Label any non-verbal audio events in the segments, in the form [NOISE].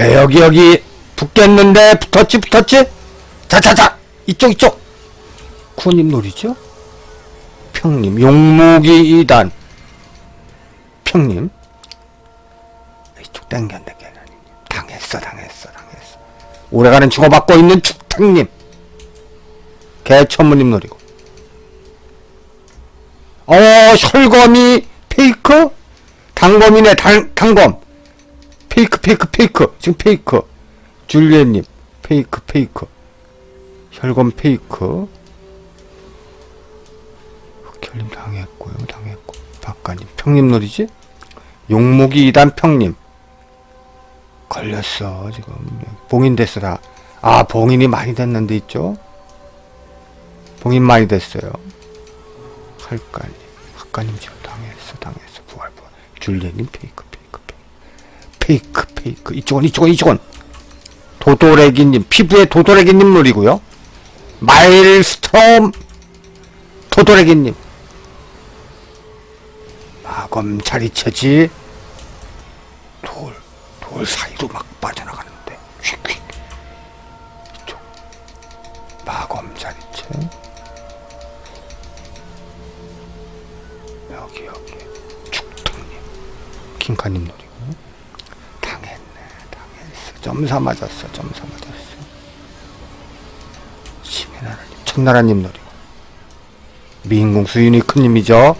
에, 여기 여기 붙겠는데 붙었지 붙었지? 자자자 이쪽 이쪽. 쿠님 놀이죠? 평님 용무기 2단. 평님. 이쪽 땡겼네 걔는 당했어 당했어 당했어. 오래가는 주고받고 있는 축탁님. 개천무님 노리고. 어 혈검이 페이크 단검이네 단, 단검 페이크 페이크 페이크. 지금 페이크. 줄리엣님 페이크 페이크. 혈검 페이크. 흑혈님 당했고요 당했고. 박가님 평님 놀이지? 용목이 2단 평님. 걸렸어 지금. 봉인 됐어 다아 봉인이 많이 됐는데 있죠? 봉인 많이 됐어요. 할까님 학가님 지금 당했어 당했어. 부활 부활. 줄리엣님 페이크 페이크 페이크. 이쪽은 이쪽은 이쪽은. 도도래기님 피부에 도도래기님 놀이고요. 마일스톰 도도래기님. 마검 자리채지 점사 맞았어 점사 맞았어. 신의 나라님 천나라님 노리고. 미인공수 유니크님이죠?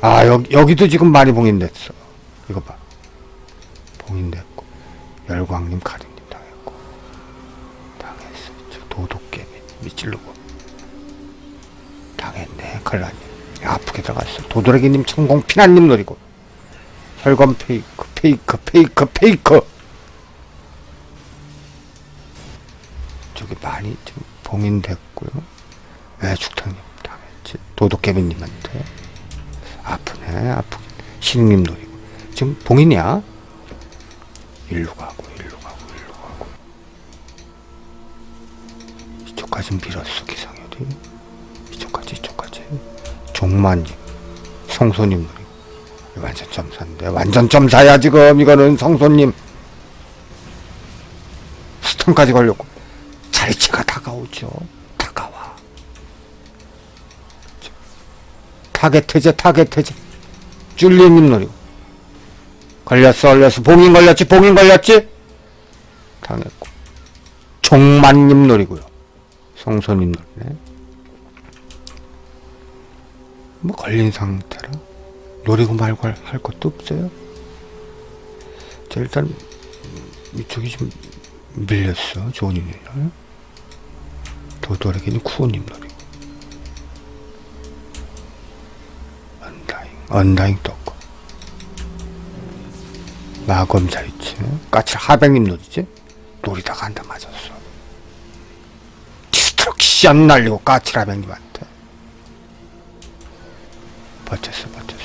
아 여기 여기도 지금 많이 봉인됐어. 이거 봐. 봉인됐고 열광님 카리님 당했고. 당했어. 저 도둑개미 미찔르고. 당했네 칼라님. 아프게 들어갔어. 도도래기님 천공 피난님 노리고. 혈관 페이크 페이크 페이크 페이크 저기 많이 좀 봉인됐고요. 왜 죽탕님 당했지 도둑개미님한테. 아프네 아프게 신님 노리고. 지금 봉인이야? 일로 가고 일로 가고 일로 가고. 이쪽까지 밀었어 기상열이. 이쪽까지 이쪽까지. 종만님 성소님 완전 점사인데 완전 점사야 지금. 이거는 성소님. 스톤까지 걸렸고. 자리치가 다가오죠. 다가와. 타겟 해제 타겟 해제. 줄리님 노리고 걸렸어 걸렸어. 봉인 걸렸지 봉인 걸렸지? 당했고. 종만님 노리고요. 성소님 노리네. 뭐 걸린 상태라 노리고 말고 할, 할 것도 없어요. 자 일단 이쪽이 좀 밀렸어 조은이를 도도래기는 쿠오님 노리고. 언다잉 언다잉 떴고. 마검 자이치 까칠 하백님 놀이지? 놀이다가 한대 맞았어. 디스트럭션 날리고 까칠 하백님한테. 버텼어 버텼어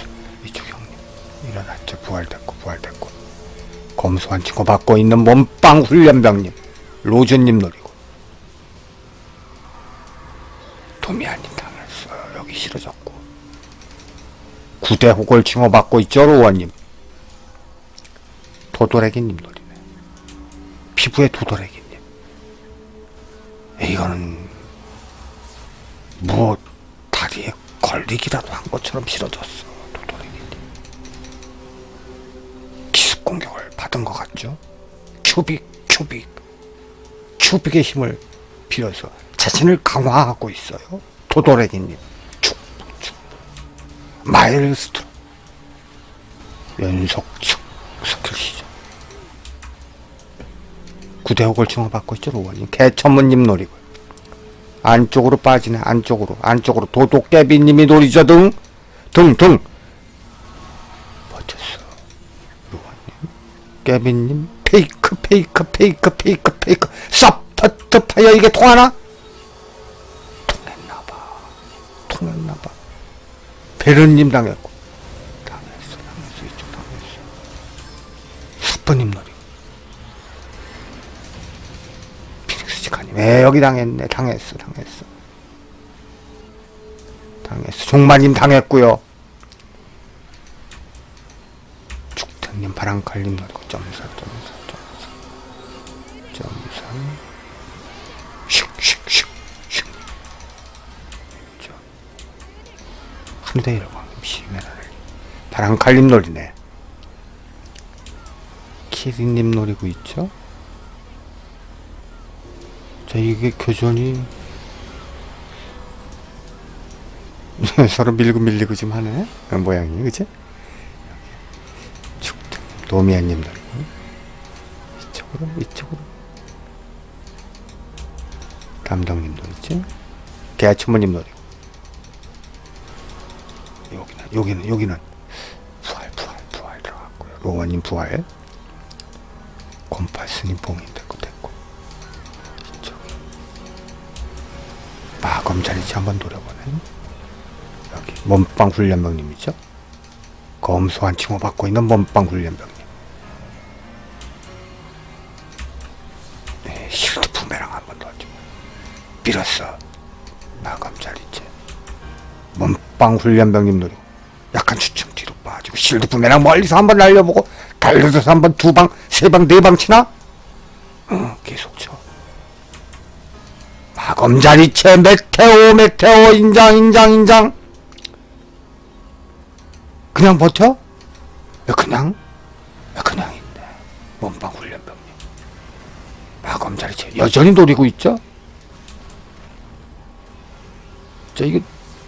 일어났죠. 부활됐고 부활됐고. 검소한 친구 받고 있는 몸빵 훈련병님 로즈님 노리고. 도미아님 당했어 여기 싫어졌고. 구대 호골 칭호 받고 있죠 로원님. 도도래기님 노리네. 피부에 도도래기님. 이거는 뭐 다리에 걸리기라도 한 것처럼 싫어졌어 공격을 받은 것 같죠? 큐빅 큐빅. 큐빅의 힘을 빌어서 자신을 강화하고 있어요. 도도래기님. 축축. 마일스트로. 연속 축 스킬 시죠 구대옥을 칭호받고 있죠 로원님. 개천문님 노리고. 안쪽으로 빠지네 안쪽으로. 안쪽으로 도도깨비님이 노리죠 등 등 등 버텼어 로원님 깨비님 페이크 페이크 페이크 페이크 페이크. 서퍼트 파이어 이게 통하나? 통했나봐. 통했나봐. 베르님 당했고. 당했어 당했어. 이쪽 당했어. 사퍼님 놀이. 피닉스 지카님 에 여기 당했네? 당했어 당했어. 당했어. 종마님 당했고요 죽탱님 형님 바람칼님 노리고 점사 점사 점사 점사. 슉슉슉슉. 저. 한대 일광님 시메라를 바람칼님 노리네. 키리님 노리고 있죠? 자 이게 교전이 [LAUGHS] 서로 밀고 밀리고 좀 하네. 어, 모양이. 그치? 도미안님 노리고. 이쪽으로 이쪽으로. 담당님 노리지? 개추모님 노리고 여기는 여기는 여기는. 부활 부활 부활 들어갔고요. 로원님 부활. 곰팔스님 봉인 됐고 됐고. 이쪽 마검 자리치 한번 노려보네. 여기 몸빵 훈련병님이죠? 검소한 칭호 받고 있는 몸빵 훈련병 빌었어 마검 자리치 몸빵 훈련병님 노리고 약간 추첨 뒤로 빠지고 실드 부메랑 멀리서 한번 날려보고 달려서 한번 두 방, 세 방, 네 방 치나? 어, 계속 쳐. 마검자리체 메테오 메테오 인장 인장 인장 그냥 버텨? 왜 그냥? 왜 그냥 있네 몸빵 훈련병님 마검자리체 여전히 노리고 있죠? 자 이게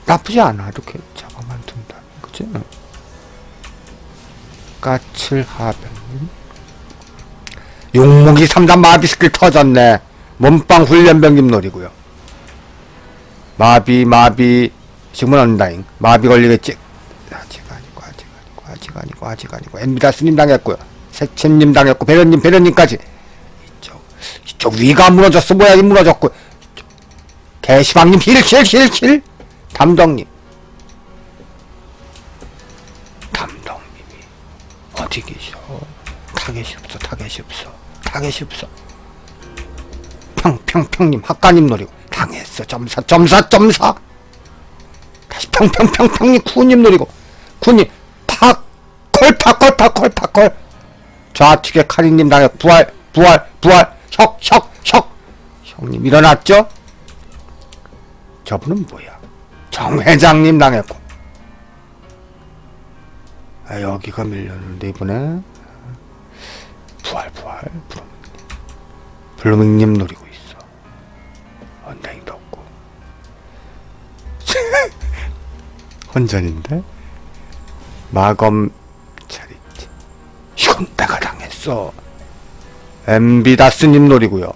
나쁘지 않아. 이렇게 잡아만 둔다. 그치? 응. 까칠 하병님. 용목이 3단 마비 스킬 터졌네. 몸빵 훈련병님 노리고요. 마비 마비 지금은 언다잉 마비 걸리겠지? 아직 아니고 아직 아니고 아직 아니고 아직 아니고. 엠비다스님 당했고요. 세첸님 당했고 배련님 배련님까지. 이쪽 이쪽 위가 무너졌어. 모양이 무너졌고 개시방님 힐힐힐힐. 담덕님. 담덕님이 어디 계셔? 타겟이 없어 타겟이 없어 타겟이 없어 평평평님 학가님 노리고. 당했어 점사 점사 점사. 다시 평평평평님 쿠님 노리고. 쿠님 탁콜 탁콜 탁콜 탁콜. 좌측에 카리님 당해 부활 부활 부활. 혁혁혁. 형님 일어났죠? 저분은 뭐야? 정 회장님 당했고. 아, 여기가 밀렸는데 이번에 부활 부활 블루밍 블루밍님 노리고 있어. 언다잉도 없고. [LAUGHS] 혼전인데? 마검 차리지. 이건 내가 당했어. 엠비다스님 노리고요.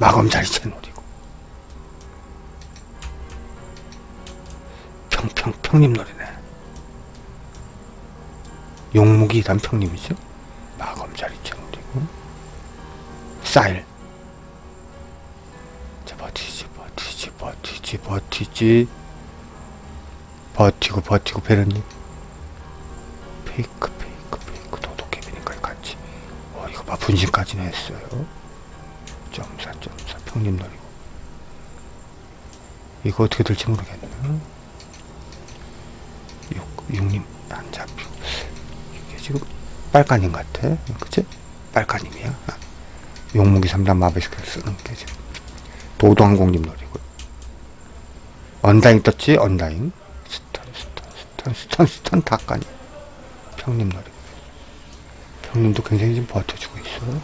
마검 자리체 노리 평평평님 노리네. 용무기 단평님이죠? 마검 자리체 노리고 사일 자 버티지 버티지 버티지 버티지. 버티고 버티고 베르님. 페이크 페이크 페이크. 도도깨비니까 같이. 어 이거 봐 분신까지는 했어요. 점사 점사. 평님 노리고. 이거 어떻게 될지 모르겠네 육, 육님 안 잡히고 이게 지금 빨간님 같아. 그치? 빨간님이야. 아, 용무기 3단 마비스크를 쓰는 게 지금 도도항공님 노리고 언다잉 떴지? 언다잉. 스턴 스턴 스턴 스턴 스턴 닭가니 평님 노리고 평님도 굉장히 좀 버텨주고 있어요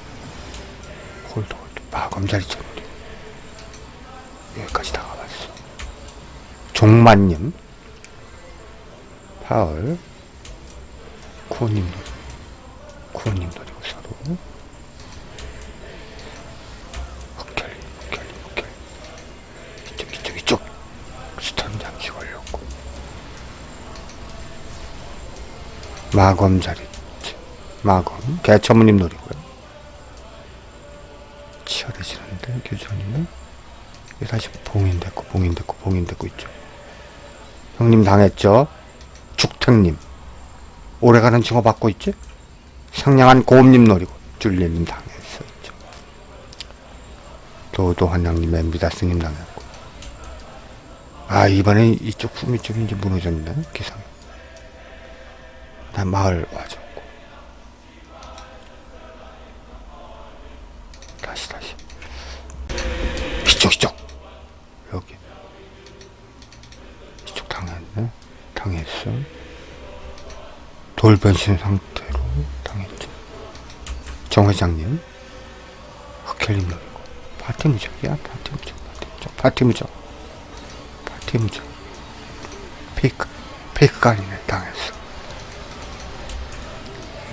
홀드 홀드. 마검자리처럼 노리고 여기까지 다 가봤어. 종만님 파울 쿠님 노리고 쿠님 노리고 서로 흑결 흑결 흑결. 이쪽 이쪽 이쪽. 스턴 잠시 걸렸고. 마검 자리 마검. 개천무님 노리고요. 치열해지는데 교전이는 이게 다시 봉인 됐고 봉인 됐고 봉인 됐고 있죠. 형님 당했죠 죽택님. 오래가는 징후 받고 있지? 상냥한 고음님 노리고 줄리님 당했어 있죠 도도한양님 엠비다스님 당했고. 아 이번에 이쪽 품이 좀 이제 무너졌네 기상 난 마을 와줬고. 다시, 다시. 이쪽, 이쪽. 여기. 이쪽 당했네. 당했어. 돌 변신 상태로 당했죠. 정 회장님. 흑혈님 노리고. 파티 무적이야? 파티 무적, 파티 무적, 파티 무적. 파티 무적. 페이크, 페이크가 아니네, 당했어.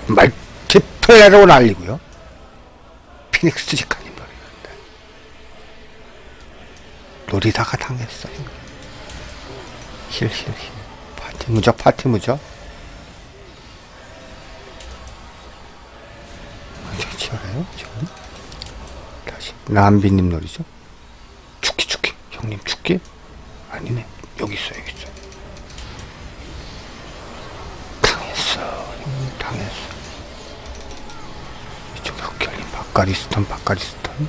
말티플레로 날리고요. 피닉스 직관님 노리는데. 노리다가 당했어요. 힐, 힐, 힐. 파티 무적, 파티 무적. 굉장히 치열해요, 지금. 다시. 남비님 놀이죠. 죽기, 죽기. 형님 죽기? 아니네. 여기 있어, 여기 있어. 당했어. 형님 당했어. 이쪽 흑결님 바카리스탄, 바카리스탄.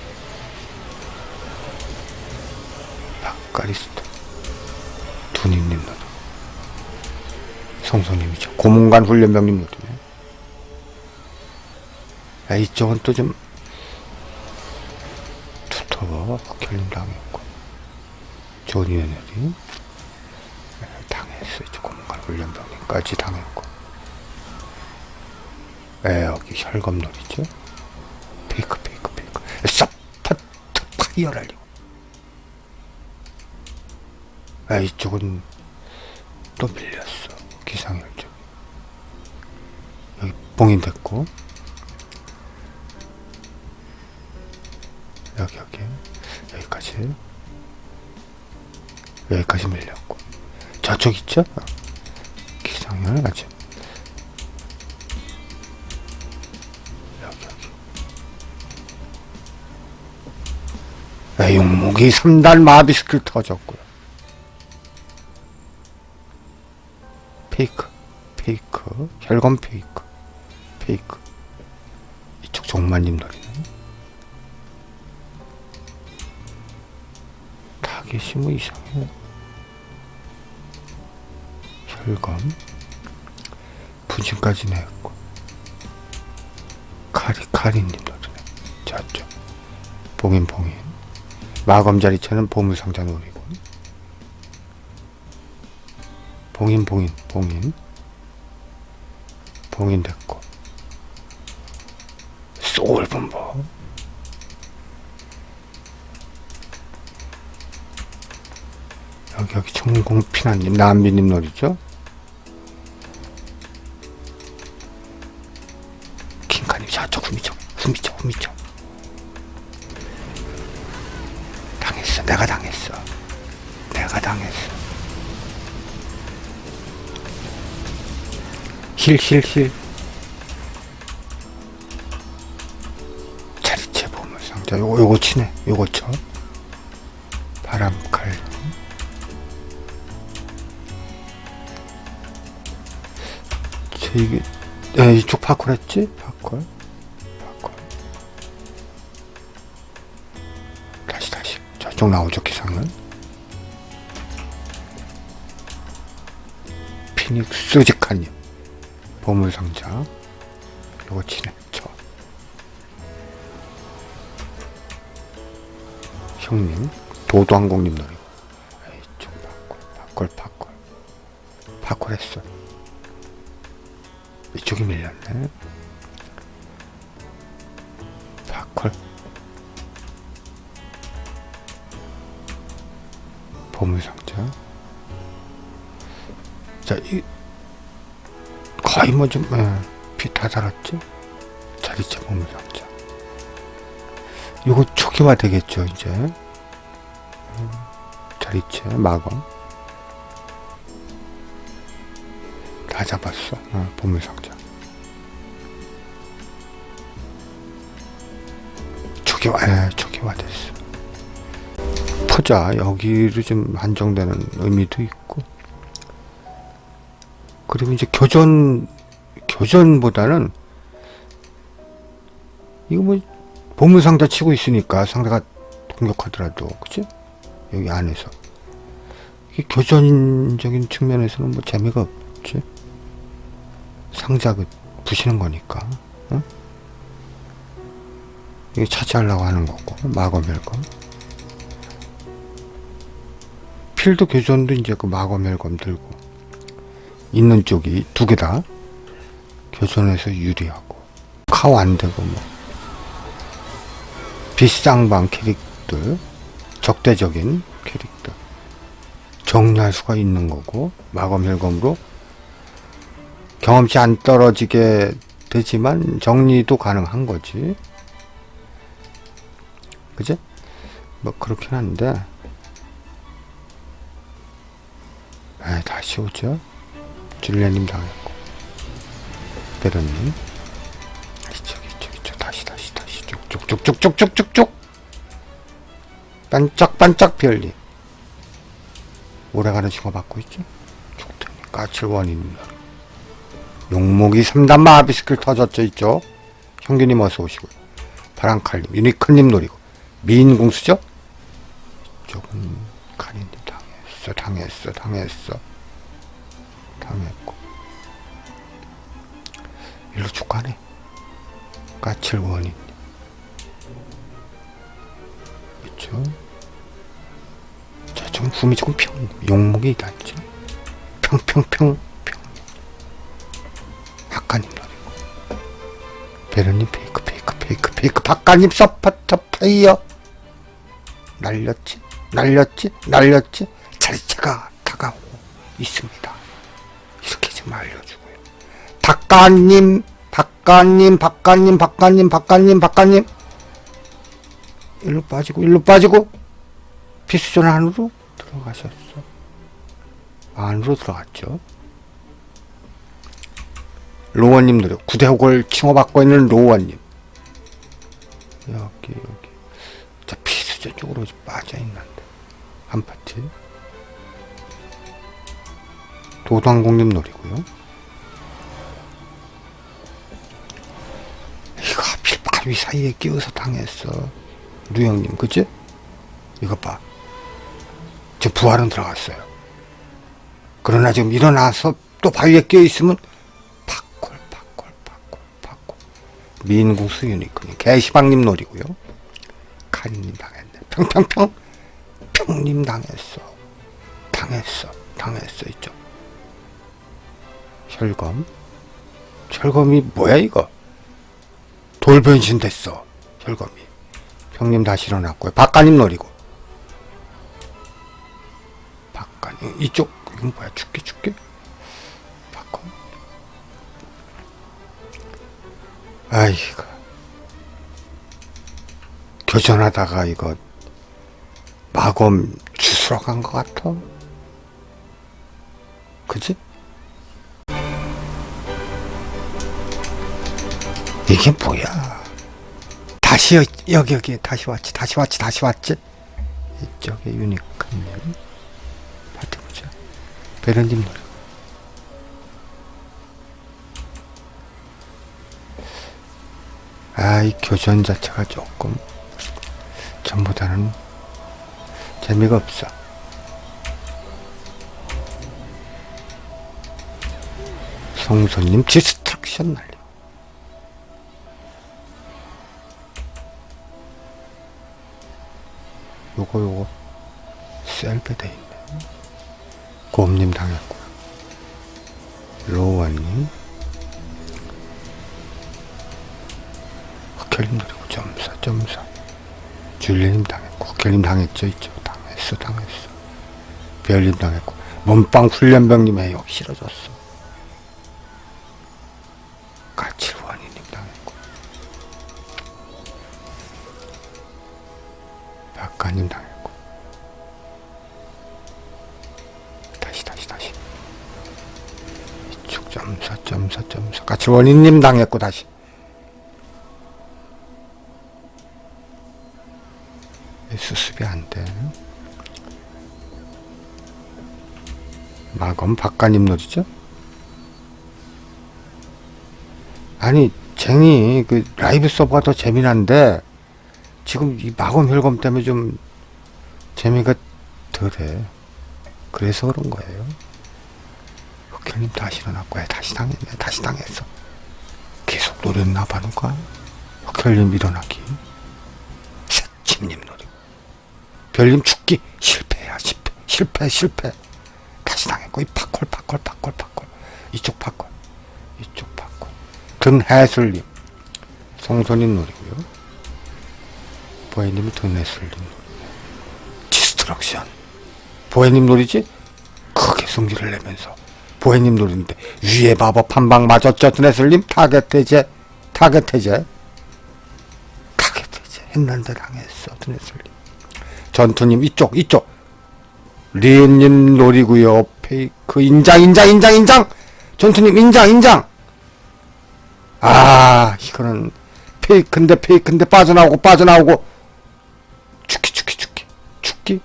바카리스탄. 두니님 노리. 성소님이죠. 고문관 훈련병님 노리 네. 아, 이쪽은 또 좀 두터워. 흑혈님 당했고. 조니언이 당했어 이제 고문관 훈련병님까지 당했고. 에 여기 혈검놀이죠 페이크 페이크 페이크. 서퍼트 파이어랄리고. 아 이쪽은 또 밀렸어. 기상혈적 여기 봉인 됐고 여기 여기. 여기까지. 여기까지 밀렸고. 저쪽 있죠? 어. 기상열 아직 여기 여기. 에 용목이 3단 마비 스킬 터졌고요. 페이크 페이크. 혈검 페이크 페이크. 이쪽 종만님 노리 네 타겟이 뭐 이상해. 혈검. 부진까지 냈고. 카리, 카리님 노리네. 저쪽. 봉인, 봉인. 마검자리차는 보물상자 노리고. 봉인, 봉인, 봉인. 봉인 됐고. 소울분보. 청공피나님 남비님 놀이죠? 킹카님 저쪽 후미쪽 후미쪽 후미쪽 당했어. 내가 당했어. 내가 당했어. 힐 힐 힐. 자리체 보물상자. 요거 요거 치네. 요거 쳐. 바람 이게 에 이쪽 파콜 했지? 파콜 파콜 다시 다시. 저쪽 나오죠 기상은? 피닉스 직관님 보물상자. 요거 치네 저 형님 도도항공님 노리고 에이 좀 파콜 파콜 파콜 파콜 했어 이쪽이 밀렸네. 파콜. 보물상자. 자, 이, 거의 뭐 좀, 예, 피다 달았죠? 자리체 보물상자. 요거 초기화 되겠죠, 이제. 음, 자리체, 마검. 다 잡았어. 어, 보물상자. 초기화, 에, 초기화 됐어. 포자, 여기로 좀 한정되는 의미도 있고. 그리고 이제 교전, 교전보다는, 이거 뭐, 보물상자 치고 있으니까 상대가 공격하더라도, 그치? 여기 안에서. 교전적인 측면에서는 뭐 재미가 없지. 상자 그 부시는 거니까. 응? 이거 차지하려고 하는 거고 마검 혈검. 필드 교전도 이제 그 마검 혈검 들고 있는 쪽이 두 개 다 교전에서 유리하고 카우 안 되고 뭐 비쌍방 캐릭들 적대적인 캐릭터 정리할 수가 있는 거고 마검 혈검으로 경험치 안 떨어지게 되지만 정리도 가능한 거지 그지? 뭐 그렇긴 한데. 에 다시 오죠. 줄리아님 당했고. 베르님. 이쪽 이쪽 이쪽 다시 다시 다시. 쭉쭉쭉쭉쭉쭉쭉 반짝반짝 별님 오래가는 징어 받고 있죠 죽더니 까칠원입니다 용목이 3단 마비 스킬 터졌죠 있죠 형규님 어서 오시고요. 파랑칼님 유니크님 노리고 미인공수죠? 이쪽은 카리님 당했어 당했어 당했어. 당했고. 일로 쭉 가네. 까칠 원인. 있죠 자, 좀 숨이 조금 평 용목이 있다 있죠 평평평 평. 박가님 노리고 베르님 페이크 페이크 페이크 페이크. 박가님 서포터 플레이어 날렸지 날렸지 날렸지. 자리차가 다가오고 있습니다. 이렇게 좀 알려주고요. 박가님 박가님 박가님 박가님 박가님 박가님. 일로 빠지고 일로 빠지고. 피수전 안으로 들어가셨어. 안으로 들어갔죠. 로원님 노래 구대옥을 칭호받고 있는 로원님. 여기 여기. 자 피수전 쪽으로 좀 빠져있는데. 한 파티 도당공님 노리고요. 이거 하필 바위 사이에 끼어서 당했어. 루영님 그치? 이것 봐. 지금 부활은 들어갔어요. 그러나 지금 일어나서 또 바위에 끼어있으면 팝콜 팝콜 팝콜 팝콜. 민국수 유니콘이 개시방님 노리고요. 카리님 당했 네 평평평 평님 당했어. 당했어. 당했어 있죠 혈검? 혈검이 뭐야 이거? 돌변신 됐어 혈검이. 형님 다시 일어났고요. 박가님 노리고. 박가님 이쪽 이건 뭐야? 죽게 죽게 박건 아이고. 교전하다가 이거 마검 주스러 간 것 같아. 그지? 이게 뭐야? 다시 여- 여기 여기 다시 왔지 다시 왔지 다시 왔지? 이쪽에 유니크님 파트 보자. 베른님 노래. 아이 교전 자체가 조금 전보다는 재미가 없어. 성소님 디스트럭션 날려. 요거 요거. 셀프 돼 있네 곰님 당했고요 로원님. 흑혈님 그리고 점사 점사. 줄리님 당했고. 흑혈님 당했죠 있죠 당했어 당했어. 별님 당했고 몸빵 훈련병님 해요 싫어졌어. 까칠원이님 당했고. 박가님 당했고. 다시 다시 다시. 이쪽 점사 점사 점사. 까칠원이님 당했고 다시. 왜 수습이 안 돼 마검 박가님 놀이죠? 아니 쟁이 그 라이브 서버가 더 재미난데 지금 이 마검 혈검 때문에 좀 재미가 덜해. 그래서 그런 거예요. 흑혈님 다시 일어났고 야, 다시 당했네 다시 당했어. 계속 노렸나 봐 누가? 흑혈님 일어나기. 새침님 노리고 별님 죽기. 실패야 실패 실패 실패 다시 당했고 이 팝콜 팝콜 팝콜 팝콜. 이쪽 팝콜 이쪽 팝콜. 등해슬님. 성선님 노리고요. 보혜님이 노리고 디스트럭션. 보혜님 노리지? 크게 성질을 내면서. 보혜님 노리는데 위에 마법 한 방 맞았죠 드네슬님? 타겟 해제 타겟 해제. 타겟 해제. 했는데 당했어 드네슬님. 전투님 이쪽 이쪽 리은님 노리고요. 페이크. 인장 인장 인장 인장! 전투님 인장 인장! 아 이거는 페이크인데 페이크인데 빠져나오고 빠져나오고. 죽기 죽기 죽기. 죽기?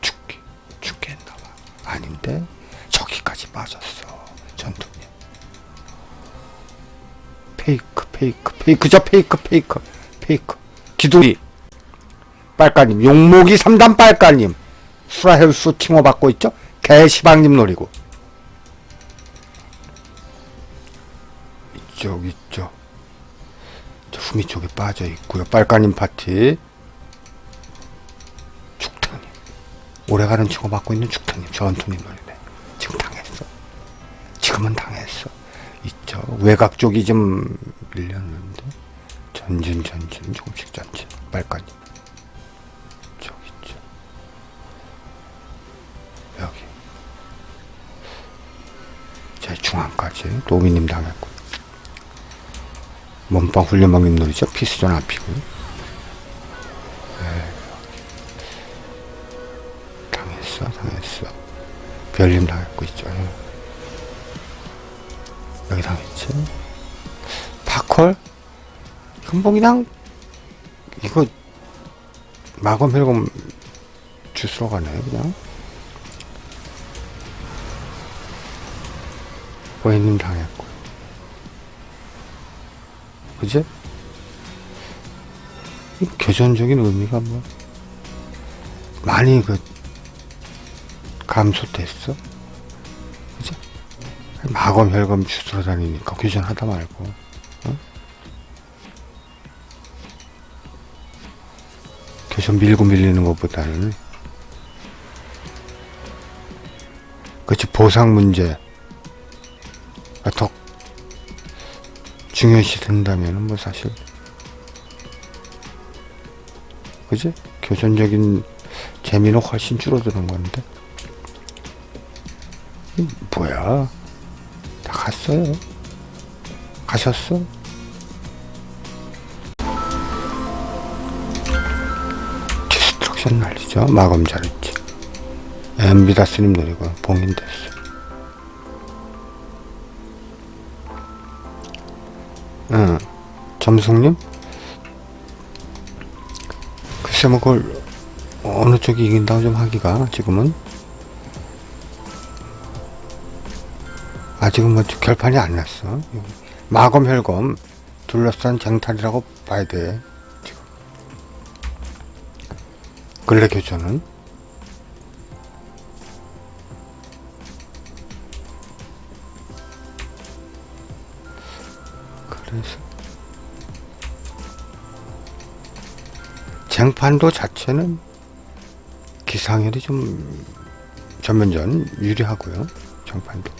죽기 죽기 했나봐. 아닌데? 저기까지 빠졌어 전투님. 페이크 페이크 페이크죠? 페이크 페이크 페이크. 기둥이. 빨까님 용목이 3단 빨까님 수라헬수 칭호 받고 있죠? 개시방님 노리고. 이쪽 이쪽. 저 후미 쪽에 빠져 있고요. 빨까님 파티. 축탁님 오래가는 칭호 받고 있는 축탁님. 전투님 노리네. 지금 당했어. 지금은 당했어. 있죠 외곽 쪽이 좀 밀렸는데? 전진 전진. 조금씩 전진. 빨까님 중앙까지 노미님 당했고. 몸빵 훈련방님 놀이죠? 피스전 앞이고. 네. 당했어 당했어. 별님 당했고 있죠. 예. 여기 당했지? 뭐 그냥 이거 마검 혈검 주스러 가네 그냥 보혜님 당했고 그지? 이 교전적인 의미가 뭐 많이 그 감소됐어 그지? 마검 혈검 주스러 다니니까 교전하다 말고 어? 교전 밀고 밀리는 것보다는 그치 보상 문제 중요시 된다면 뭐 사실 그지? 교전적인 재미는 훨씬 줄어드는 건데. 이 뭐야? 다 갔어요. 가셨어? 디스트럭션 날리죠. 마검 잘했지. 엠비다스님 노리고 봉인 됐어 응. 점성님? 글쎄 뭐 그걸 어느 쪽이 이긴다고 좀 하기가 지금은 아직은 뭐 결판이 안 났어 마검 혈검 둘러싼 쟁탈이라고 봐야 돼 지금 근래 교전은 쟁판도 자체는 기상열이 좀 전면전 유리하고요. 정판도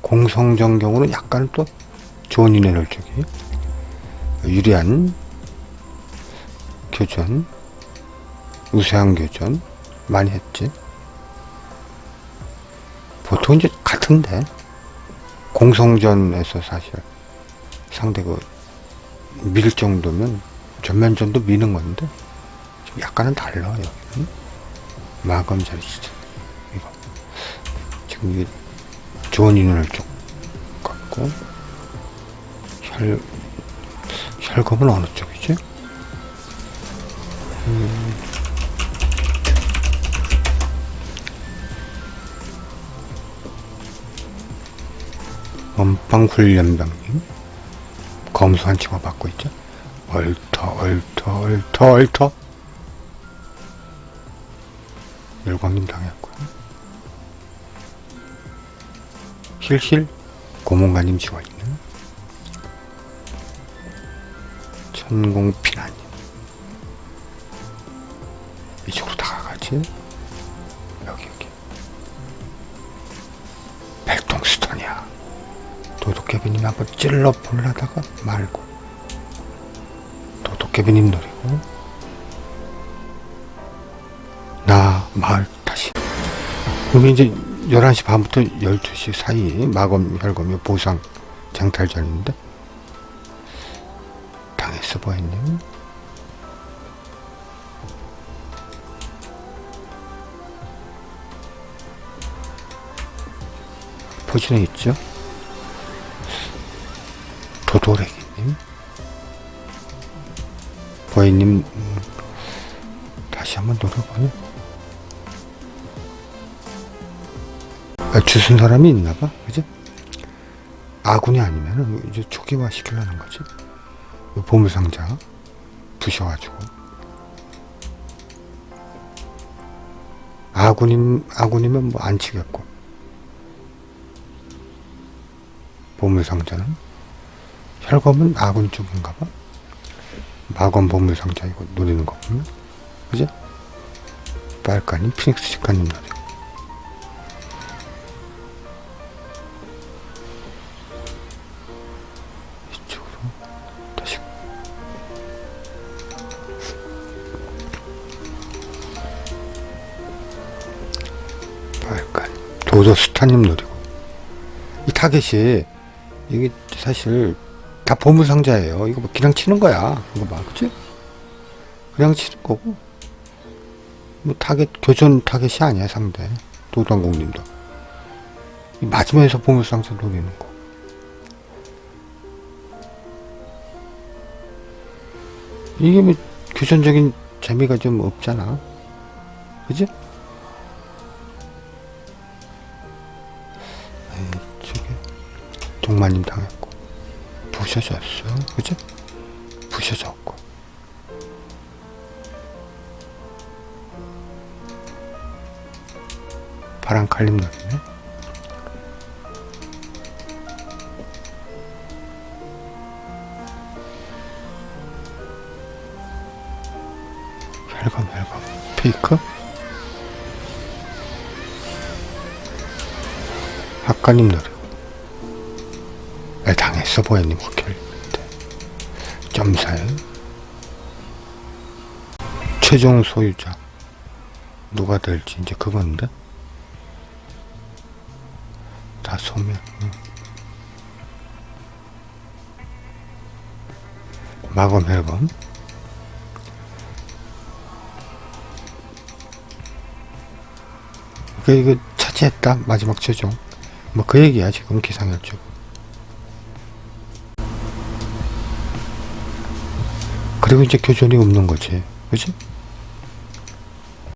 공성전 경우는 약간 또 좋은 인해를 쪽이 유리한 교전 우세한 교전 많이 했지. 보통 이제 같은데 공성전에서 사실 상대 그 밀 정도면 전면전도 미는 건데 좀 약간은 달라 여기는 마검 잘치죠 이거. 지금 이게 좋은 인원을 쪽 같고 혈 혈검은 어느 쪽이지? 원빵 훈련병님. 검수 한 치고 받고 있죠? 얼터 얼터 얼터 얼터 일광님 당했고. 힐힐 고문관님 지워 있는. 천공피나님. 이쪽으로 다가가지. 여기 여기. 백동스턴이야 도도깨비님 한번 찔러 보려다가 말고 도도깨비님 노리고 나 마을 다시. 그럼 이제 11시 반부터 12시 사이 마검 혈검이 보상 장탈전인데 당했어 보이님 포진에 있죠? 도도래기님 음, 다시 한번 노려보네 아, 주순 사람이 있나봐, 그지? 아군이 아니면은 이제 초기화 시키려는 거지. 이 보물상자 부셔가지고 아군인 아군이면 뭐 안 치겠고 보물상자는 혈검은 아군 쪽인가봐. 마검 보물상자 이거 노리는 거. 보면 그지? 빨간님 피닉스 직관님 노리. 이쪽으로 다시. 빨간. 도도 스타님 노리고. 이 타겟이 이게 사실 다 보물 상자예요. 이거 뭐 그냥 치는 거야. 이거 봐. 그치? 그냥 치는 거고. 뭐 타겟 교전 타겟이 아니야 상대. 도당공님도. 이 맞으면서 보물 상자 노리는 거. 이게 뭐 교전적인 재미가 좀 없잖아. 그지? 동마님 당했고 부셔졌어. 그지? 부셔졌고 파란 칼림 노리네. 혈검 혈검 페이크 학과님 노 당했어 보였님 확혈 점사에 최종 소유자. 누가 될지 이제 그건데? 다 소멸. 응. 마검 혈검 그 이거 차지했다? 마지막 최종. 뭐 그 얘기야 지금 기상혈주 그리고 이제 교전이 없는 거지. 그지